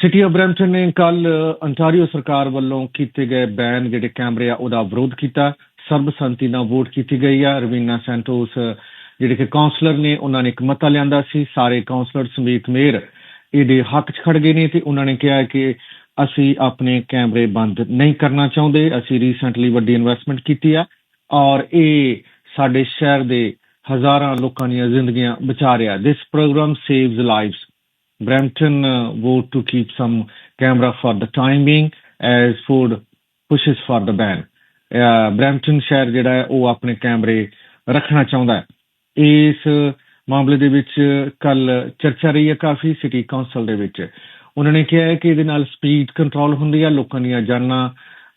City of Brampton ਨੇ ਕੱਲ Ontario ਸਰਕਾਰ ਵੱਲੋਂ ਕੀਤੇ ਗਏ ਬੈਨ ਜਿਹੜੇ ਕੈਮਰੇ ਆ, ਉਹਦਾ ਵਿਰੋਧ ਕੀਤਾ। ਸਰਬਸੰਮਤੀ ਨਾਲ ਵੋਟ ਕੀਤੀ ਗਈ ਆ। ਰਵੀਨਾ ਸੈਂਟੋਸ, ਜਿਹੜੇ ਕਿ ਕਾਉਂਸਲਰ ਨੇ, ਉਹਨਾਂ ਨੇ ਇੱਕ ਮਤਾ ਲਿਆਂਦਾ ਸੀ। ਸਾਰੇ ਕਾਉਂਸਲਰ ਸਮੇਤ ਮੇਅਰ ਇਹਦੇ ਹੱਕ 'ਚ ਖੜ ਗਏ ਨੇ ਤੇ ਉਹਨਾਂ ਨੇ ਕਿਹਾ ਕਿ ਅਸੀਂ ਆਪਣੇ ਕੈਮਰੇ ਬੰਦ ਨਹੀਂ ਕਰਨਾ ਚਾਹੁੰਦੇ। ਅਸੀਂ ਰੀਸੈਂਟਲੀ ਵੱਡੀ ਇਨਵੈਸਟਮੈਂਟ ਕੀਤੀ ਆ ਔਰ ਇਹ ਸਾਡੇ ਸ਼ਹਿਰ ਦੇ ਹਜ਼ਾਰਾਂ ਲੋਕਾਂ ਦੀਆਂ ਜ਼ਿੰਦਗੀਆਂ ਬਚਾ ਰਿਹਾ। This program saves lives Brampton uh, vote to keep some camera for the time being as Ford pushes for the ban. Uh, ਸ਼ਹਿਰ ਜਿਹੜਾ ਹੈ ਉਹ ਆਪਣੇ ਕੈਮਰੇ ਰੱਖਣਾ ਚਾਹੁੰਦਾ ਹੈ ਇਸ ਮਾਮਲੇ ਦੇ ਵਿੱਚ ਕੱਲ ਚਰਚਾ ਰਹੀ ਹੈ ਕਾਫੀ ਸਿਟੀ ਕਾਉਂਸਲ ਦੇ ਵਿੱਚ ਉਹਨਾਂ ਨੇ ਕਿਹਾ ਹੈ ਕਿ ਇਹਦੇ ਨਾਲ ਸਪੀਡ ਕੰਟਰੋਲ ਹੁੰਦੀ ਹੈ ਲੋਕਾਂ ਦੀਆਂ ਜਾਨਾਂ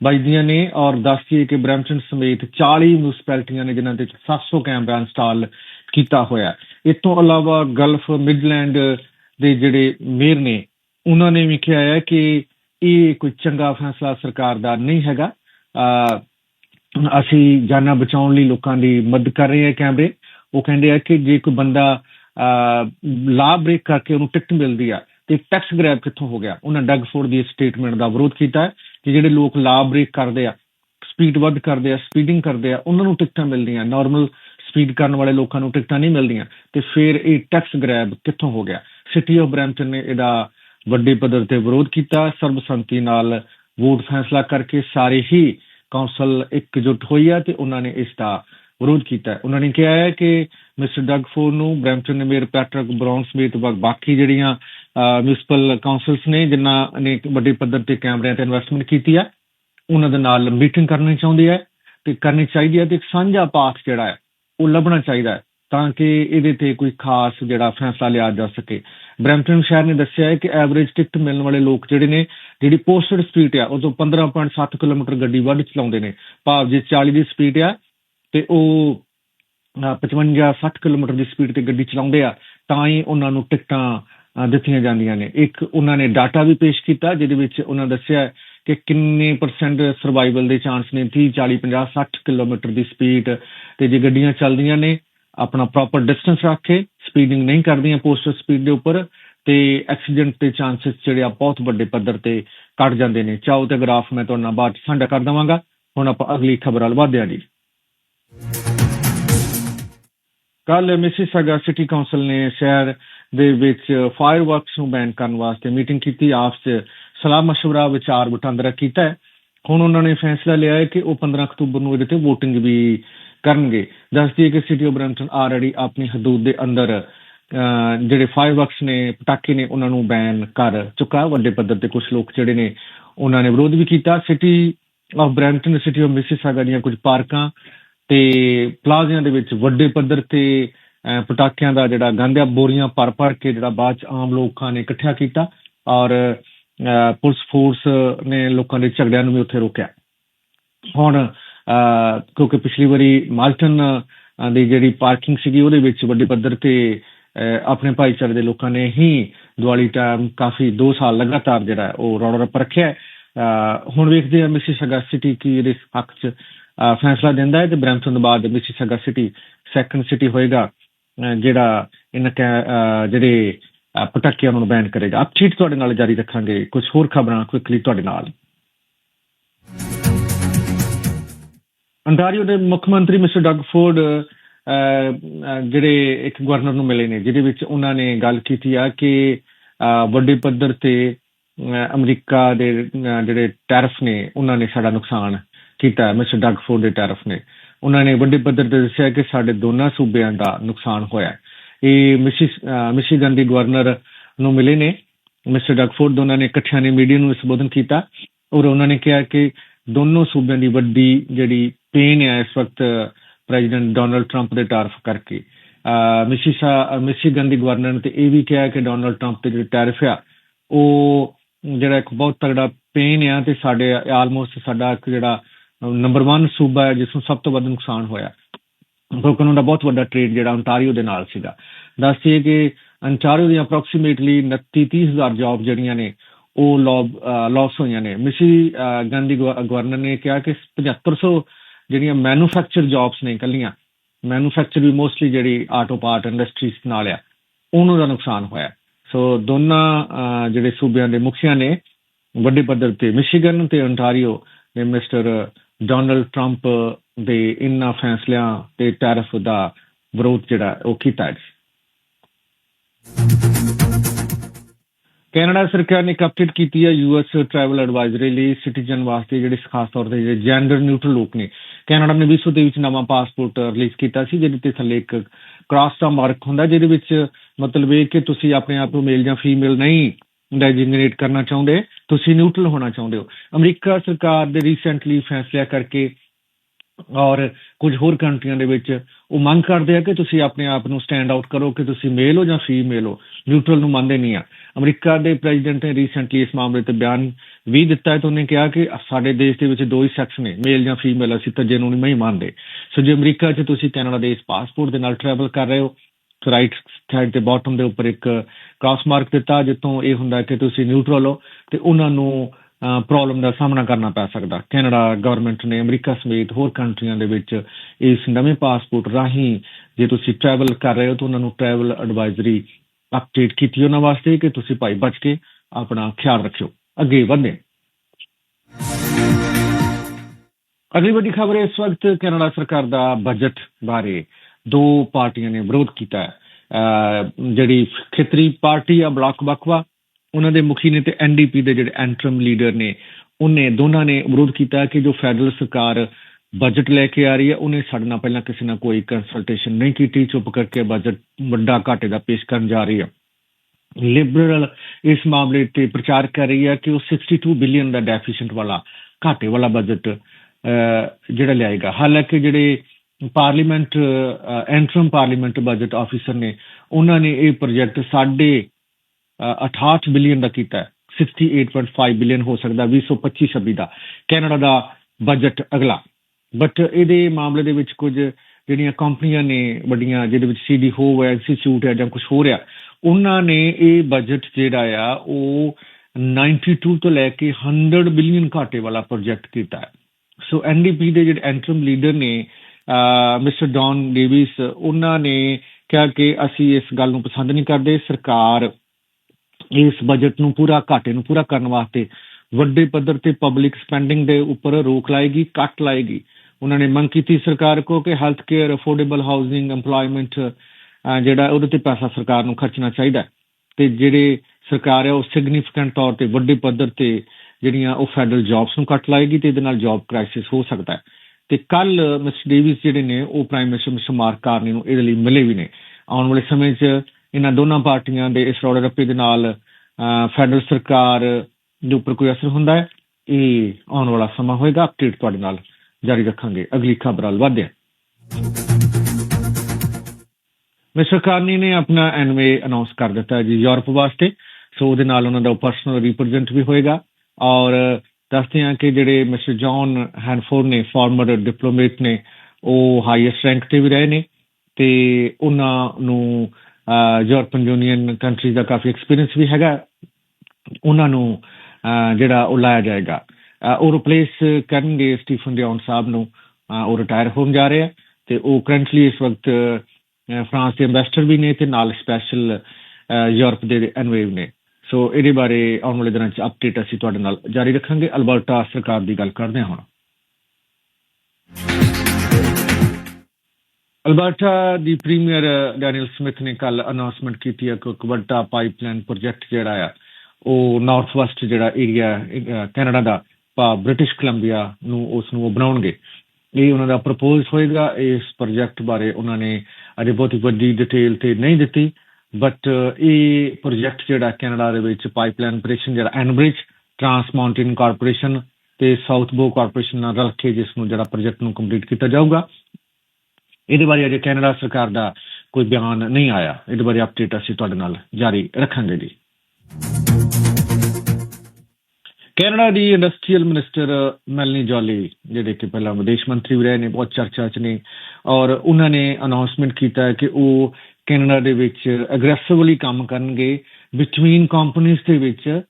ਬਚਦੀਆਂ ਨੇ ਔਰ ਦੱਸਦੀਏ ਕਿ ਬ੍ਰੈਂਪਟਨ ਸਮੇਤ 40 ਮਿਊਨਿਸਪੈਲਿਟੀਆਂ ਨੇ ਜਿਨ੍ਹਾਂ ਤੇ 700 ਕੈਮਰਾ ਇੰਸਟਾਲ ਕੀਤਾ ਹੋਇਆ ਇਸ ਤੋਂ ਇਲਾਵਾ ਗਲਫ ਮਿਡਲੈਂਡ ਦੇ ਜਿਹੜੇ ਮੇਅਰ ਨੇ, ਉਹਨਾਂ ਨੇ ਵੀ ਕਿਹਾ ਹੈ ਕਿ ਇਹ ਕੋਈ ਚੰਗਾ ਫੈਸਲਾ ਸਰਕਾਰ ਦਾ ਨਹੀਂ ਹੈਗਾ। ਅਸੀਂ ਜਾਨਾਂ ਬਚਾਉਣ ਲਈ ਲੋਕਾਂ ਦੀ ਮਦਦ ਕਰ ਰਹੇ ਹਾਂ ਕੈਮਰੇ। ਉਹ ਕਹਿੰਦੇ ਆ ਕਿ ਜੇ ਕੋਈ ਬੰਦਾ ਲਾ ਬ੍ਰੇਕ ਕਰਕੇ ਉਹਨੂੰ ਟਿਕਟ ਮਿਲਦੀ ਆ, ਤੇ ਟੈਕਸ ਗ੍ਰੈਬ ਕਿੱਥੋਂ ਹੋ ਗਿਆ? ਉਹਨਾਂ ਡੱਗ ਫੋਰਡ ਦੀ ਸਟੇਟਮੈਂਟ ਦਾ ਵਿਰੋਧ ਕੀਤਾ ਕਿ ਜਿਹੜੇ ਲੋਕ ਲਾ ਬ੍ਰੇਕ ਕਰਦੇ ਆ, ਸਪੀਡ ਵੱਧ ਕਰਦੇ ਆ, ਸਪੀਡਿੰਗ ਕਰਦੇ ਆ, ਉਹਨਾਂ ਨੂੰ ਟਿਕਟਾਂ ਮਿਲਦੀਆਂ। ਨਾਰਮਲ ਸਪੀਡ ਕਰਨ ਵਾਲੇ ਲੋਕਾਂ ਨੂੰ ਟਿਕਟਾਂ ਨਹੀਂ ਮਿਲਦੀਆਂ। ਤੇ ਫਿਰ ਇਹ ਟੈਕਸ ਗ੍ਰੈਬ ਕਿੱਥੋਂ ਹੋ ਗਿਆ? ਸਿਟੀ ਆਫ ਬ੍ਰੈਂਪਟਨ ਨੇ ਇਹਦਾ ਵੱਡੇ ਪੱਧਰ ਤੇ ਵਿਰੋਧ ਕੀਤਾ। ਸਰਬਸੰਮਤੀ ਨਾਲ ਵੋਟ ਫੈਸਲਾ ਕਰਕੇ ਸਾਰੇ ਹੀ ਕੌਂਸਲ ਇਕਜੁੱਟ ਹੋਈ ਆ ਤੇ ਉਹਨਾਂ ਨੇ ਇਸ ਦਾ ਵਿਰੋਧ ਕੀਤਾ। ਉਹਨਾਂ ਨੇ ਕਿਹਾ ਹੈ ਕਿ ਮਿਸਟਰ ਡਗ ਨੂੰ ਬ੍ਰੈਂਪਟਨ ਨੇ ਮੇਅਰ ਪੈਟਰਿਕ ਬ੍ਰਾਊਨ ਸਮੇਤ ਬਾਕੀ ਜਿਹੜੀਆਂ ਮਿਊਨਿਸਪਲ ਕਾਉਂਸਲਸ ਨੇ, ਜਿਨ੍ਹਾਂ ਨੇ ਵੱਡੇ ਪੱਧਰ ਤੇ ਕੈਮਰਿਆਂ ਤੇ ਇਨਵੈਸਟਮੈਂਟ ਕੀਤੀ ਆ, ਉਹਨਾਂ ਦੇ ਨਾਲ ਮੀਟਿੰਗ ਕਰਨੀ ਚਾਹੁੰਦੀ ਹੈ ਤੇ ਕਰਨੀ ਚਾਹੀਦੀ ਹੈ ਤੇ ਇੱਕ ਸਾਂਝਾ ਪਾਥ ਜਿਹੜਾ ਹੈ ਉਹ ਲੱਭਣਾ ਚਾਹੀਦਾ ਹੈ ਤਾਂ ਕਿ ਇਹਦੇ ਤੇ ਕੋਈ ਖਾਸ ਜਿਹੜਾ ਫੈਸਲਾ ਲਿਆ ਜਾ ਸਕੇ। ਬ੍ਰੈਂਪਟਨ ਸ਼ਹਿਰ ਨੇ ਦੱਸਿਆ ਹੈ ਕਿ ਐਵਰੇਜ ਟਿਕਟ ਮਿਲਣ ਵਾਲੇ ਲੋਕ ਜਿਹੜੇ ਨੇ, ਜਿਹੜੀ ਪੋਸਟਡ ਸਪੀਡ ਆ ਉਹ ਤੋਂ 15.7 ਕਿਲੋਮੀਟਰ ਗੱਡੀ ਵੱਧ ਚਲਾਉਂਦੇ ਨੇ। ਭਾਵ ਜੇ 40 ਦੀ ਸਪੀਡ ਆ ਤੇ ਉਹ 55 60 ਕਿਲੋਮੀਟਰ ਦੀ ਸਪੀਡ ਤੇ ਗੱਡੀ ਚਲਾਉਂਦੇ ਆ, ਤਾਂ ਹੀ ਉਹਨਾਂ ਨੂੰ ਟਿਕਟਾਂ ਦਿੱਤੀਆਂ ਜਾਂਦੀਆਂ ਨੇ। ਇੱਕ ਉਹਨਾਂ ਨੇ ਡਾਟਾ ਵੀ ਪੇਸ਼ ਕੀਤਾ, ਜਿਹਦੇ ਵਿੱਚ ਉਹਨਾਂ ਦੱਸਿਆ ਕਿ ਕਿੰਨੇ ਪਰਸੈਂਟ ਸਰਵਾਈਵਲ ਦੇ ਚਾਂਸ ਨੇ 30 40 50 60 ਕਿਲੋਮੀਟਰ ਦੀ ਸਪੀਡ ਤੇ ਜੇ ਗੱਡੀਆਂ ਚੱਲਦੀਆਂ ਨੇ, ਆਪਣਾ ਪ੍ਰੋਪਰ ਡਿਸਟੈਂਸ ਰੱਖ ਕੇ ਸਪੀਡਿੰਗ ਨਹੀਂ ਕਰਦੀਆਂ ਪੋਸਟਰ ਸਪੀਡ ਦੇ ਉੱਪਰ, ਤੇ ਐਕਸੀਡੈਂਟ ਦੇ ਚਾਂਸਸ ਜਿਹੜੇ ਆ ਬਹੁਤ ਵੱਡੇ ਪੱਧਰ ਤੇ ਘਟ ਜਾਂਦੇ ਨੇ। ਚਾਹੋ ਤੇ ਗ੍ਰਾਫ ਮੈਂ ਤੁਹਾਡੇ ਨਾਲ ਬਾਅਦ ਸਾਂਝਾ ਕਰ ਦਵਾਂਗਾ। ਹੁਣ ਆਪਾਂ ਅਗਲੀ ਖਬਰ ਵੱਲ ਵਧਦੇ ਹਾਂ ਜੀ। ਕੱਲ ਮਿਸੀਸਾਗਾ ਸਿਟੀ ਕਾਉਂਸਲ ਨੇ ਸ਼ਹਿਰ ਦੇ ਵਿੱਚ ਫਾਇਰ ਵਰਕਸ ਨੂੰ ਬੈਨ ਕਰਨ ਵਾਸਤੇ ਮੀਟਿੰਗ ਕੀਤੀ। ਆਪਸ ਸਲਾਹ مشورہ ਵਿਚਾਰ ਵਟਾਂਦਰਾ ਕੀਤਾ ਹੈ ਹੁਣ ਉਹਨਾਂ ਨੇ ਫੈਸਲਾ ਲਿਆ ਹੈ ਕਿ ਉਹ 15 ਅਕਤੂਬਰ ਨੂੰ ਇਹਦੇ ਤੇ VOTING ਵੀ ਕਰਨਗੇ ਦੱਸਦੀ ਹੈ ਕਿ ਸਿਟੀ ਆਫ ਬ੍ਰੈਂਟਨ ਆਲਰੇਡੀ ਆਪਣੀ ਹਦੂਦ ਦੇ ਅੰਦਰ ਜਿਹੜੇ ਫਾਇਰ ਵਰਕਸ ਨੇ ਪਟਾਕੇ ਨੇ ਉਹਨਾਂ ਨੂੰ ਬੈਨ ਕਰ ਚੁੱਕਾ ਵੱਡੇ ਪੱਧਰ ਤੇ ਕੁਝ ਲੋਕ ਜਿਹੜੇ ਨੇ ਉਹਨਾਂ ਨੇ ਵਿਰੋਧ ਵੀ ਕੀਤਾ city of Brampton city of Mississauga ਦੀਆਂ ਕੁਝ ਪਾਰਕਾਂ ਤੇ ਪਲਾਜ਼ਿਆਂ ਦੇ ਵਿੱਚ ਵੱਡੇ ਪੱਧਰ ਤੇ ਪਟਾਕਿਆਂ ਦਾ ਜਿਹੜਾ ਗੰਦਿਆ ਬੋਰੀਆਂ ਭਰ ਭਰ ਕੇ ਜਿਹੜਾ ਬਾਅਦ ਚ ਆਮ ਲੋਕਾਂ ਨੇ ਇਕੱਠਿਆ ਕੀਤਾ ਔਰ ਪੁਲਿਸ ਫੋਰਸ ਨੇ ਲੋਕਾਂ ਦੇ ਝਗੜਿਆਂ ਨੂੰ ਵੀ ਉੱਥੇ ਰੋਕਿਆ। ਹੁਣ ਕਿਉਂਕਿ ਪਿਛਲੀ ਵਾਰੀ ਮਾਲਟਨ ਦੀ ਜਿਹੜੀ ਪਾਰਕਿੰਗ ਸੀਗੀ, ਉਹਦੇ ਵਿੱਚ ਵੱਡੇ ਪੱਧਰ ਤੇ ਆਪਣੇ ਭਾਈਚਾਰੇ ਦੇ ਲੋਕਾਂ ਨੇ ਹੀ ਦੀਵਾਲੀ ਟਾਈਮ ਕਾਫੀ 2 ਸਾਲ ਲਗਾਤਾਰ ਜਿਹੜਾ ਉਹ ਰੌਲਾ ਰੱਪ ਰੱਖਿਆ ਹੁਣ ਵੇਖਦੇ ਆ ਮਿਸੀਸਾਗਾ ਸਿਟੀ ਕੀ ਇਹਦੇ ਹੱਕ 'ਚ ਫੈਸਲਾ ਦਿੰਦਾ ਹੈ ਤੇ ਬ੍ਰੈਂਪਟਨ ਤੋਂ ਬਾਅਦ ਮਿਸੀਸਾਗਾ ਸਿਟੀ ਸੈਕੰਡ ਸਿਟੀ ਹੋਏਗਾ ਜਿਹੜਾ ਇਹਨਾਂ ਜਿਹੜੇ ਪਟਾਕਿਆਂ ਨੂੰ ਬੈਨ ਕਰੇਗਾ। ਅਪਡੇਟ ਤੁਹਾਡੇ ਨਾਲ ਜਾਰੀ ਰੱਖਾਂਗੇ। ਕੁਝ ਹੋਰ ਖਬਰਾਂ ਕੁਇਕਲੀ ਤੁਹਾਡੇ ਨਾਲ। ਅੰਟਾਰੀਓ ਦੇ ਮੁੱਖ ਮੰਤਰੀ ਮਿਸਟਰ ਡਗ ਫੋਰਡ ਜਿਹੜੇ ਇੱਕ ਗਵਰਨਰ ਨੂੰ ਮਿਲੇ ਨੇ, ਜਿਹਦੇ ਵਿੱਚ ਉਹਨਾਂ ਨੇ ਗੱਲ ਕੀਤੀ ਆ ਕਿ ਵੱਡੇ ਪੱਧਰ ਤੇ ਅਮਰੀਕਾ ਦੇ ਜਿਹੜੇ ਟੈਰਫ ਨੇ, ਉਹਨਾਂ ਨੇ ਸਾਡਾ ਨੁਕਸਾਨ ਕੀਤਾ ਮਿਸਟਰ ਡਗ ਫੋਰਡ ਦੇ ਟੈਰਫ ਨੇ। ਉਹਨਾਂ ਨੇ ਵੱਡੇ ਪੱਧਰ ਤੇ ਦੱਸਿਆ ਕਿ ਸਾਡੇ ਦੋਨਾਂ ਸੂਬਿਆਂ ਦਾ ਨੁਕਸਾਨ ਹੋਇਆ ਇਹ ਮਿਸ਼ੀਗਨ ਦੀ ਗਵਰਨਰ ਨੂੰ ਮਿਲੇ ਨੇ। ਮਿਸਟਰ ਡਗਫੋਰਡ ਦੋਨਾਂ ਨੇ ਇਕੱਠਿਆਂ ਨੇ ਮੀਡੀਆ ਨੂੰ ਸੰਬੋਧਨ ਕੀਤਾ ਔਰ ਉਹਨਾਂ ਨੇ ਕਿਹਾ ਕਿ ਦੋਨੋਂ ਸੂਬਿਆਂ ਦੀ ਵੱਡੀ ਜਿਹੜੀ ਪੇਨ ਹੈ ਇਸ ਵਕਤ ਪ੍ਰੈਜ਼ੀਡੈਂਟ ਡੋਨਲਡ ਟਰੰਪ ਦੇ ਟੈਰਿਫ ਕਰਕੇ। ਮਿਸ਼ੀਸਾ ਮਿਸ਼ੀਗਨ ਦੀ ਗਵਰਨਰ ਨੇ ਤੇ ਇਹ ਵੀ ਕਿਹਾ ਕਿ ਡੋਨਲਡ ਟਰੰਪ ਤੇ ਜਿਹੜੇ ਟੈਰਿਫ ਆ, ਉਹ ਜਿਹੜਾ ਇੱਕ ਬਹੁਤ ਤਗੜਾ ਪੇਨ ਆ ਤੇ ਸਾਡੇ ਆਲਮੋਸਟ ਸਾਡਾ ਇੱਕ ਜਿਹੜਾ ਨੰਬਰ 1 ਸੂਬਾ ਹੈ, ਜਿਸ ਨੂੰ ਸਭ ਤੋਂ ਵੱਧ ਨੁਕਸਾਨ ਹੋਇਆ। ਟੋਕਨ ਉਹਨਾਂ ਦਾ ਬਹੁਤ ਵੱਡਾ ਟ੍ਰੇਡ ਜਿਹੜਾ ਅੰਟਾਰੀਓ ਦੇ ਨਾਲ ਸੀਗਾ। ਦੱਸਦੇ ਕਿ ਅੰਟਾਰੀਓ ਦੀਆਂ ਅਪਰੋਕਸੀਮੇਟਲੀ 29 30000 ਜੌਬ ਜਿਹੜੀਆਂ ਨੇ, ਉਹ ਲਾਸ ਹੋਈਆਂ ਨੇ। ਮਿਸੀ ਗਾਂਧੀ ਗਵਰਨਰ ਨੇ ਕਿਹਾ ਕਿ 7500 ਜਿਹੜੀਆਂ ਮੈਨੂਫੈਕਚਰ ਜੌਬਸ ਨੇ ਕੱਲੀਆਂ ਮੈਨੂਫੈਕਚਰ ਵੀ ਮੋਸਟਲੀ ਜਿਹੜੀ ਆਟੋ ਪਾਰਟ ਇੰਡਸਟਰੀਜ਼ ਨਾਲ ਆ, ਉਹਨਾਂ ਦਾ ਨੁਕਸਾਨ ਹੋਇਆ। ਸੋ ਦੋਨਾਂ ਜਿਹੜੇ ਸੂਬਿਆਂ ਦੇ ਮੁਖੀਆਂ ਨੇ, ਵੱਡੇ ਪੱਧਰ ਤੇ ਮਿਸ਼ੀਗਨ ਤੇ ਅੰਟਾਰੀਓ ਦੇ ਮਿਸਟਰ ਡੋਨਲਡ ਟਰੰਪ ਦੇ ਇਨ੍ਹਾਂ ਫੈਸਲਿਆਂ ਤੇ ਟੈਰਿਫ ਦਾ ਵਿਰੋਧ ਜਿਹੜਾ ਉਹ ਕੀਤਾ ਹੈ ਕੈਨੇਡਾ ਸਰਕਾਰ ਨੇ ਇੱਕ ਕੀਤੀ ਹੈ ਯੂਐਸ ਟਰੈਵਲ ਐਡਵਾਈਜ਼ਰੀ ਲਈ ਸਿਟੀਜ਼ਨ ਵਾਸਤੇ ਜਿਹੜੇ ਖਾਸ ਤੌਰ ਤੇ ਜਿਹੜੇ ਜੈਂਡਰ ਨਿਊਟਰਲ ਲੋਕ ਨੇ। ਕੈਨੇਡਾ ਨੇ ਵਿਸ਼ਵ ਦੇ ਵਿੱਚ ਨਵਾਂ ਪਾਸਪੋਰਟ ਰਿਲੀਜ਼ ਕੀਤਾ ਸੀ, ਜਿਹਦੇ ਤੇ ਥੱਲੇ ਇੱਕ ਕ੍ਰਾਸ ਦਾ ਮਾਰਕ ਹੁੰਦਾ, ਜਿਹਦੇ ਵਿੱਚ ਮਤਲਬ ਇਹ ਕਿ ਤੁਸੀਂ ਆਪਣੇ ਆਪ ਨੂੰ ਮੇਲ ਜਾਂ ਫੀਮੇਲ ਨਹੀਂ ਡੈਜਿਗਨੇਟ ਕਰਨਾ ਚਾਹੁੰਦੇ, ਤੁਸੀਂ ਨਿਊਟਰਲ ਹੋਣਾ ਚਾਹੁੰਦੇ ਹੋ। ਅਮਰੀਕਾ ਸਰਕਾਰ ਦੇ ਰੀਸੈਂਟਲੀ ਫੈਸਲਿਆਂ ਕਰਕੇ ਔਰ ਕੁਝ ਹੋਰ ਕੰਟਰੀਆਂ ਦੇ ਵਿੱਚ ਉਹ ਮੰਗ ਕਰਦੇ ਆ ਕਿ ਤੁਸੀਂ ਆਪਣੇ ਆਪ ਨੂੰ ਸਟੈਂਡ ਆਊਟ ਕਰੋ ਕਿ ਤੁਸੀਂ ਮੇਲ ਹੋ ਜਾਂ ਫੀਮੇਲ ਹੋ। ਨਿਊਟਰਲ ਨੂੰ ਮੰਨਦੇ ਨਹੀਂ ਆ। ਅਮਰੀਕਾ ਦੇ ਪ੍ਰੈਜ਼ੀਡੈਂਟ ਨੇ ਰੀਸੈਂਟਲੀ ਇਸ ਮਾਮਲੇ ਤੇ ਬਿਆਨ ਵੀ ਦਿੱਤਾ ਹੈ ਤੇ ਉਹਨੇ ਕਿਹਾ ਕਿ ਸਾਡੇ ਦੇਸ਼ ਦੇ ਵਿੱਚ ਦੋ ਹੀ ਸੈਕਸ ਨੇ ਮੇਲ ਜਾਂ ਫੀਮੇਲ ਅਸੀਂ ਤੱਜੇ ਨੂੰ ਨਹੀਂ ਮੰਨਦੇ। ਸੋ ਜੇ ਅਮਰੀਕਾ 'ਚ ਤੁਸੀਂ ਕੈਨੇਡਾ ਦੇ ਇਸ ਪਾਸਪੋਰਟ ਦੇ ਨਾਲ ਟਰੈਵਲ ਕਰ ਰਹੇ ਹੋ ਰਾਈਟ ਸਾਈਡ ਤੇ ਬਾਟਮ ਦੇ ਉੱਪਰ ਇੱਕ ਕ੍ਰਾਸ ਮਾਰਕ ਦਿੱਤਾ, ਜਿੱਥੋਂ ਇਹ ਹੁੰਦਾ ਕਿ ਤੁਸੀਂ ਨਿਊਟਰਲ ਹੋ ਤੇ ਉਹਨਾਂ ਨੂੰ ਪ੍ਰੋਬਲਮ ਦਾ ਸਾਹਮਣਾ ਕਰਨਾ ਪੈ ਸਕਦਾ। ਕੈਨੇਡਾ ਗਵਰਨਮੈਂਟ ਨੇ ਅਮਰੀਕਾ ਸਮੇਤ ਹੋਰ ਕੰਟਰੀਆਂ ਦੇ ਵਿੱਚ ਇਸ ਨਵੇਂ ਪਾਸਪੋਰਟ ਰਾਹੀਂ ਜੇ ਤੁਸੀਂ ਟਰੈਵਲ ਕਰ ਰਹੇ ਹੋ ਤਾਂ ਉਹਨਾਂ ਨੂੰ ਟਰੈਵਲ ਐਡਵਾਈਜ਼ਰੀ ਅਪਡੇਟ ਕੀਤੀ ਉਹਨਾਂ ਵਾਸਤੇ ਕਿ ਤੁਸੀਂ ਭਾਈ ਬਚ ਕੇ ਆਪਣਾ ਖਿਆਲ ਰੱਖਿਓ। ਅੱਗੇ ਵਧੇ ਅਗਲੀ ਵੱਡੀ ਖਬਰ ਇਸ ਵਕਤ ਕੈਨੇਡਾ ਸਰਕਾਰ ਦਾ ਬਜਟ ਬਾਰੇ ਦੋ ਪਾਰਟੀਆਂ ਨੇ ਵਿਰੋਧ ਕੀਤਾ ਹੈ। ਅਹ, ਜਿਹੜੀ ਖੇਤਰੀ ਪਾਰਟੀ ਆ ਬਲਾਕ ਬਕਵਾ ਉਹਨਾਂ ਦੇ ਮੁਖੀ ਨੇ ਤੇ ਐਨਡੀਪੀ ਦੇ ਜਿਹੜੇ ਐਂਟਰਮ ਲੀਡਰ ਨੇ, ਉਹਨੇ ਦੋਨਾਂ ਨੇ ਵਿਰੋਧ ਕੀਤਾ ਕਿ ਜੋ ਫੈਡਰਲ ਸਰਕਾਰ ਬਜਟ ਲੈ ਕੇ ਆ ਰਹੀ ਹੈ, ਉਹਨੇ ਸਾਡੇ ਨਾਲ ਪਹਿਲਾਂ ਕਿਸੇ ਨਾਲ ਕੋਈ ਕੰਸਲਟੇਸ਼ਨ ਨਹੀਂ ਕੀਤੀ, ਚੁੱਪ ਕਰਕੇ ਬਜਟ ਵੱਡਾ ਘਾਟੇ ਦਾ ਪੇਸ਼ ਕਰਨ ਜਾ ਰਹੀ ਹੈ। ਲਿਬਰਲ ਇਸ ਮਾਮਲੇ ਤੇ ਪ੍ਰਚਾਰ ਕਰ ਰਹੀ ਹੈ ਕਿ ਉਹ 62 ਬਿਲੀਅਨ ਦਾ ਡੈਫੀਸ਼ੀਐਂਟ ਵਾਲਾ ਘਾਟੇ ਵਾਲਾ ਬਜਟ ਜਿਹੜਾ ਲਿਆਏਗਾ। ਹਾਲਾਂਕਿ ਜਿਹੜੇ ਪਾਰਲੀਮੈਂਟ ਐਂਟਰਮ ਪਾਰਲੀਮੈਂਟ ਬਜਟ ਆਫੀਸਰ ਨੇ, ਉਹਨਾਂ ਨੇ ਇਹ ਪ੍ਰੋਜੈਕਟ ਸਾਡੇ 68 ਬਿਲੀਅਨ ਦਾ ਕੀਤਾ ਹੈ 68.5 ਬਿਲੀਅਨ ਹੋ ਸਕਦਾ 2025-26 ਦਾ, ਕੈਨੇਡਾ ਦਾ ਬਜਟ ਅਗਲਾ। ਬਟ ਇਹਦੇ ਮਾਮਲੇ ਦੇ ਵਿੱਚ ਕੁਝ ਜਿਹੜੀਆਂ ਕੰਪਨੀਆਂ ਨੇ ਵੱਡੀਆਂ, ਜਿਹਦੇ ਵਿੱਚ ਸੀਡੀ ਹੋ ਹੈ ਇੰਸਟੀਚਿਊਟ ਹੈ ਜਾਂ ਕੁਝ ਹੋ ਰਿਹਾ ਉਹਨਾਂ ਨੇ ਇਹ ਬਜਟ ਜਿਹੜਾ ਆ, ਉਹ 92 ਤੋਂ ਲੈ ਕੇ 100 ਬਿਲੀਅਨ ਘਾਟੇ ਵਾਲਾ ਪ੍ਰੋਜੈਕਟ ਕੀਤਾ ਹੈ। ਸੋ ਐਨਡੀਪੀ ਦੇ ਜਿਹੜੇ ਐਂਟਰਮ ਲੀਡਰ ਨੇ ਮਿਸਟਰ ਡੌਨ ਡੇਵਿਸ ਉਹਨਾਂ ਨੇ ਕਿਹਾ ਕਿ ਅਸੀਂ ਇਸ ਗੱਲ ਨੂੰ ਪਸੰਦ ਨਹੀਂ ਕਰਦੇ। ਸਰਕਾਰ ਇਸ ਬਜਟ ਨੂੰ ਪੂਰਾ ਘਾਟੇ ਨੂੰ ਪੂਰਾ ਕਰਨ ਵਾਸਤੇ ਵੱਡੇ ਪੱਧਰ ਤੇ ਪਬਲਿਕ ਸਪੈਂਡਿੰਗ ਦੇ ਉੱਪਰ ਰੋਕ ਲਾਏਗੀ, ਕੱਟ ਲਾਏਗੀ। ਉਹਨਾਂ ਨੇ ਮੰਗ ਕੀਤੀ ਸਰਕਾਰ ਕੋ ਕਿ health care affordable housing employment ਜਿਹੜਾ ਉਹਦੇ ਤੇ ਪੈਸਾ ਸਰਕਾਰ ਨੂੰ ਖਰਚਣਾ ਚਾਹੀਦਾ ਤੇ ਜਿਹੜੇ ਸਰਕਾਰ ਹੈ ਉਹ ਸਿਗਨੀਫੀਕੈਂਟ ਤੌਰ ਤੇ ਵੱਡੇ ਪੱਧਰ ਤੇ ਜਿਹੜੀਆਂ ਉਹ ਫੈਡਰਲ ਜੌਬਸ ਨੂੰ ਕੱਟ ਲਾਏਗੀ ਤੇ ਇਹਦੇ ਨਾਲ ਜੌਬ ਕ੍ਰਾਈਸਿਸ ਹੋ ਸਕਦਾ ਹੈ। ਤੇ ਕੱਲ ਮਿਸ ਡੇਵਿਸ ਜਿਹੜੇ ਨੇ ਉਹ prime minister mister Mark Carney ਨੂੰ ਇਹਦੇ ਲਈ ਮਿਲੇ ਵੀ ਨੇ। ਆਉਣ ਵਾਲੇ ਸਮੇਂ 'ਚ ਇਹਨਾਂ ਦੋਨਾਂ ਪਾਰਟੀਆਂ ਦੇ ਇਸ ਰੌਲੇ ਰੱਪੇ ਦੇ ਨਾਲ ਫੈਡਰਲ ਸਰਕਾਰ ਦੇ ਉੱਪਰ ਕੋਈ ਅਸਰ ਹੁੰਦਾ ਹੈ? ਇਹ ਆਉਣ ਵਾਲਾ ਸਮਾਂ ਹੋਏਗਾ। ਅਪਡੇਟ ਤੁਹਾਡੇ ਨਾਲ ਜਾਰੀ ਰੱਖਾਂਗੇ। ਅਗਲੀ ਖਬਰ ਵੱਲ ਵਧਦੇ ਮਿਸਟਰ ਕਾਰਨੀ ਨੇ ਆਪਣਾ ਐਨਵੇ ਅਨਾਉਂਸ ਕਰ ਦਿੱਤਾ ਜੀ ਯੂਰਪ ਵਾਸਤੇ। ਸੋ ਉਹਦੇ ਨਾਲ ਉਹਨਾਂ ਦਾ ਪਰਸਨਲ ਰਿਪਰੈਜ਼ੈਂਟ ਵੀ ਹੋਏਗਾ। ਔਰ ਦੱਸਦੇ ਹਾਂ ਕਿ ਜਿਹੜੇ ਮਿਸਟਰ ਜੌਨ ਹੈਨਫੋਰ ਨੇ ਫਾਰਮਰ ਡਿਪਲੋਮੇਟ ਨੇ, ਉਹ ਹਾਈਐਸਟ ਰੈਂਕ ਤੇ ਵੀ ਰਹੇ ਨੇ। ਤੇ ਉਹਨਾਂ ਨੂੰ ਯੂਰਪੀਅਨ ਯੂਨੀਅਨ ਕੰਟਰੀਜ਼ ਦਾ ਕਾਫੀ ਐਕਸਪੀਰੀਅੰਸ ਵੀ ਹੈਗਾ। ਉਹਨਾਂ ਨੂੰ ਜਿਹੜਾ ਉਹ ਲਾਇਆ ਜਾਏਗਾ। ਉਹ ਰਿਪਲੇਸ ਕਰਨਗੇ ਸਟੀਫਨ ਡਿਓਨ ਸਾਹਿਬ ਨੂੰ। ਉਹ ਰਿਟਾਇਰ ਹੋਣ ਜਾ ਰਹੇ ਆ ਤੇ ਉਹ ਕਰੰਟਲੀ ਇਸ ਵਕਤ ਫਰਾਂਸ ਦੇ ਐਮਬੈਸਡਰ ਵੀ ਨੇ ਤੇ ਨਾਲ ਸਪੈਸ਼ਲ ਯੂਰਪ ਦੇ ਐਨਵੇਵ ਨੇ। ਸੋ ਇਹਦੇ ਬਾਰੇ ਆਉਣ ਵਾਲੇ ਦਿਨਾਂ 'ਚ ਅਪਡੇਟ ਅਸੀਂ ਤੁਹਾਡੇ ਨਾਲ ਜਾਰੀ ਰੱਖਾਂਗੇ। ਅਲਬਰਟਾ ਸਰਕਾਰ ਦੀ ਗੱਲ ਕਰਦੇ ਹਾਂ ਹੁਣ। ਅਲਬਰਟਾ ਦੀ ਪ੍ਰੀਮੀਅਰ ਡੈਨੀਅਲ ਸਮਿਥ ਨੇ ਕੱਲ ਅਨਾਉਂਸਮੈਂਟ ਕੀਤੀ ਹੈ ਕਿ ਇੱਕ ਪਾਈਪਲਾਈਨ ਪ੍ਰੋਜੈਕਟ ਜਿਹੜਾ ਆ, ਉਹ ਨਾਰਥ ਵੈਸਟ ਜਿਹੜਾ ਏਰੀਆ ਕੈਨੇਡਾ ਦਾ ਬ੍ਰਿਟਿਸ਼ ਕੋਲੰਬੀਆ ਨੂੰ ਉਸ ਨੂੰ ਬਣਾਉਣਗੇ। ਇਹ ਉਹਨਾਂ ਦਾ ਪ੍ਰਪੋਜ਼ ਹੋਏਗਾ। ਇਸ ਪ੍ਰੋਜੈਕਟ ਬਾਰੇ ਉਹਨਾਂ ਨੇ ਅਜੇ ਬਹੁਤ ਵੱਡੀ ਡਿਟੇਲ ਤੇ ਨਹੀਂ ਦਿੱਤੀ। ਬਟ ਇਹ ਪ੍ਰੋਜੈਕਟ ਜਿਹੜਾ ਕੈਨੇਡਾ ਦੇ ਵਿੱਚ ਪਾਈਪਲਾਈਨ ਆਪਰੇਸ਼ਨ ਜਿਹੜਾ ਐਨਬ੍ਰਿਜ ਟਰਾਂਸ ਮਾਊਂਟੇਨ ਕਾਰਪੋਰੇਸ਼ਨ ਤੇ ਸਾਊਥ ਬੋ ਕਾਰਪੋਰੇਸ਼ਨ ਨਾਲ ਰਲ ਕੇ ਜਿਸ ਨੂੰ ਜਿਹੜਾ ਪ੍ਰੋਜੈਕਟ ਨੂੰ ਕੰਪਲੀਟ ਕੀਤਾ ਜਾਊਗਾ। ਇਹਦੇ ਬਾਰੇ ਅਜੇ ਕੈਨੇਡਾ ਸਰਕਾਰ ਦਾ ਕੋਈ ਬਿਆਨ ਨਹੀਂ ਆਇਆ। ਇਹਦੇ ਬਾਰੇ ਅਪਡੇਟ ਅਸੀਂ ਤੁਹਾਡੇ ਨਾਲ ਜਾਰੀ ਰੱਖਾਂਗੇ ਜੀ। ਕੈਨੇਡਾ ਦੀ ਇੰਡਸਟਰੀਅਲ ਮਿਨਿਸਟਰ ਮੈਲਨੀ ਜੋਲੀ ਜਿਹੜੇ ਕਿ ਪਹਿਲਾਂ ਵਿਦੇਸ਼ ਮੰਤਰੀ ਵੀ ਰਹੇ ਨੇ, ਬਹੁਤ ਚਰਚਾ 'ਚ ਨੇ ਔਰ ਉਹਨਾਂ ਨੇ ਅਨਾਉਂਸਮੈਂਟ ਕੀਤਾ ਹੈ ਕਿ ਉਹ ਕੈਨੇਡਾ ਦੇ ਵਿੱਚ ਐਗਰੈਸਿਵਲੀ ਕੰਮ ਕਰਨਗੇ ਬਿਟਵੀਨ ਕੰਪਨੀਆਂ ਦੇ ਵਿੱਚ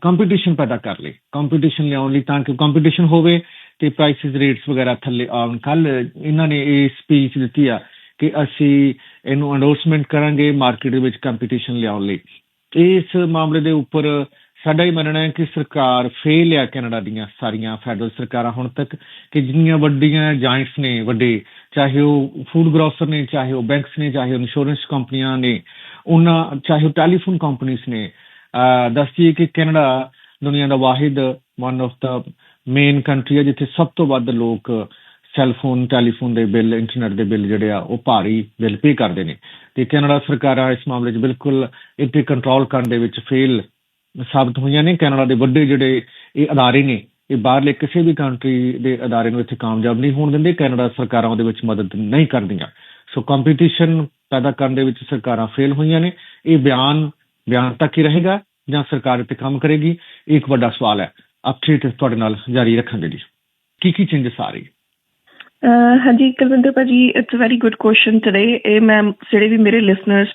ਕੰਪੀਟੀਸ਼ਨ ਪੈਦਾ ਕਰ ਲਈ ਕੰਪੀਟੀਸ਼ਨ ਲਿਆਉਣ ਲਈ ਤਾਂ ਕਿ ਕੰਪੀਟੀਸ਼ਨ ਹੋਵੇ ਤੇ ਪ੍ਰਾਈਸਿਸ ਰੇਟਸ ਵਗੈਰਾ ਥੱਲੇ ਆਉਣ। ਕੱਲ ਇਹਨਾਂ ਨੇ ਇਹ ਸਪੀਚ ਦਿੱਤੀ ਆ ਕਿ ਅਸੀਂ ਇਹਨੂੰ ਐਂਡੋਰਸਮੈਂਟ ਕਰਾਂਗੇ ਮਾਰਕੀਟ ਦੇ ਵਿੱਚ ਕੰਪੀਟੀਸ਼ਨ ਲਿਆਉਣ ਲਈ। ਇਸ ਮਾਮਲੇ ਦੇ ਉੱਪਰ ਸਾਡਾ ਹੀ ਮੰਨਣਾ ਹੈ ਕਿ ਸਰਕਾਰ ਫੇਲ ਆ ਕੈਨੇਡਾ ਦੀਆਂ ਸਾਰੀਆਂ ਫੈਡਰਲ ਸਰਕਾਰਾਂ ਹੁਣ ਤੱਕ ਕਿ ਜਿੰਨੀਆਂ ਵੱਡੀਆਂ ਜਾਇੰਟਸ ਨੇ ਵੱਡੇ, ਚਾਹੇ ਉਹ ਫੂਡ ਗਰੋਸਰ ਨੇ, ਚਾਹੇ ਉਹ ਬੈਂਕਸ ਨੇ, ਚਾਹੇ ਉਹ ਇੰਸ਼ੋਰੈਂਸ ਕੰਪਨੀਆਂ ਨੇ, ਉਹਨਾਂ, ਚਾਹੇ ਉਹ ਟੈਲੀਫੋਨ ਕੰਪਨੀਆਂ ਨੇ, ਅਹ ਦੱਸਦੀ ਕਿ ਕੈਨੇਡਾ ਦੁਨੀਆ ਦਾ ਵਾਹਿਦ one of the main country ਹੈ, ਜਿੱਥੇ ਸਭ ਤੋਂ ਵੱਧ ਲੋਕ ਸੈਲਫੋਨ ਟੈਲੀਫੋਨ ਦੇ ਬਿੱਲ ਇੰਟਰਨੈਟ ਦੇ ਬਿੱਲ ਜਿਹੜੇ ਆ, ਉਹ ਭਾਰੀ ਬਿੱਲ ਪੇ ਕਰਦੇ ਨੇ। ਤੇ ਕੈਨੇਡਾ ਸਰਕਾਰਾਂ ਇਸ ਮਾਮਲੇ 'ਚ ਬਿਲਕੁਲ ਇੱਥੇ ਕੰਟਰੋਲ ਕਰਨ ਦੇ ਵਿੱਚ ਫੇਲ ਸਾਬਤ ਹੋਈਆਂ ਨੇ। ਕੈਨੇਡਾ ਦੇ ਵੱਡੇ ਜਿਹੜੇ ਇਹ ਅਦਾਰੇ ਨੇ, ਇਹ ਬਾਹਰਲੇ ਕਿਸੇ ਵੀ ਕੰਟਰੀ ਦੇ ਅਦਾਰੇ ਨੂੰ ਇੱਥੇ ਕਾਮਯਾਬ ਨਹੀਂ ਹੋਣ ਦਿੰਦੇ। ਕੈਨੇਡਾ ਸਰਕਾਰਾਂ ਉਹਦੇ ਵਿੱਚ ਮਦਦ ਨਹੀਂ ਕਰਦੀਆਂ। ਸੋ ਕੰਪੀਟੀਸ਼ਨ ਪੈਦਾ ਕਰਨ ਦੇ ਵਿੱਚ ਸਰਕਾਰਾਂ ਫੇਲ ਹੋਈਆਂ ਨੇ। ਇਹ ਬਿਆਨ ਬਿਆਨ ਤੱਕ ਹੀ ਰਹੇਗਾ। ਜਾਂ ਸਰਕਾਰ ਇੱਥੇ ਕੰਮ ਕਰੇਗੀ? ਇਹ ਇੱਕ ਵੱਡਾ ਸਵਾਲ ਹੈ। ਅਪਡੇਟ ਤੁਹਾਡੇ ਨਾਲ ਜਾਰੀ ਰੱਖਾਂਗੇ ਜੀ ਕੀ ਕੀ ਚੇਂਜਸ ਆ ਰਹੀ ਹਾਂਜੀ, ਕੁਲਵਿੰਦਰ ਭਾਜੀ it's a very good question today ਇਹ ਮੈਂ, ਜਿਹੜੇ ਵੀ ਮੇਰੇ ਲਿਸਨਰਸ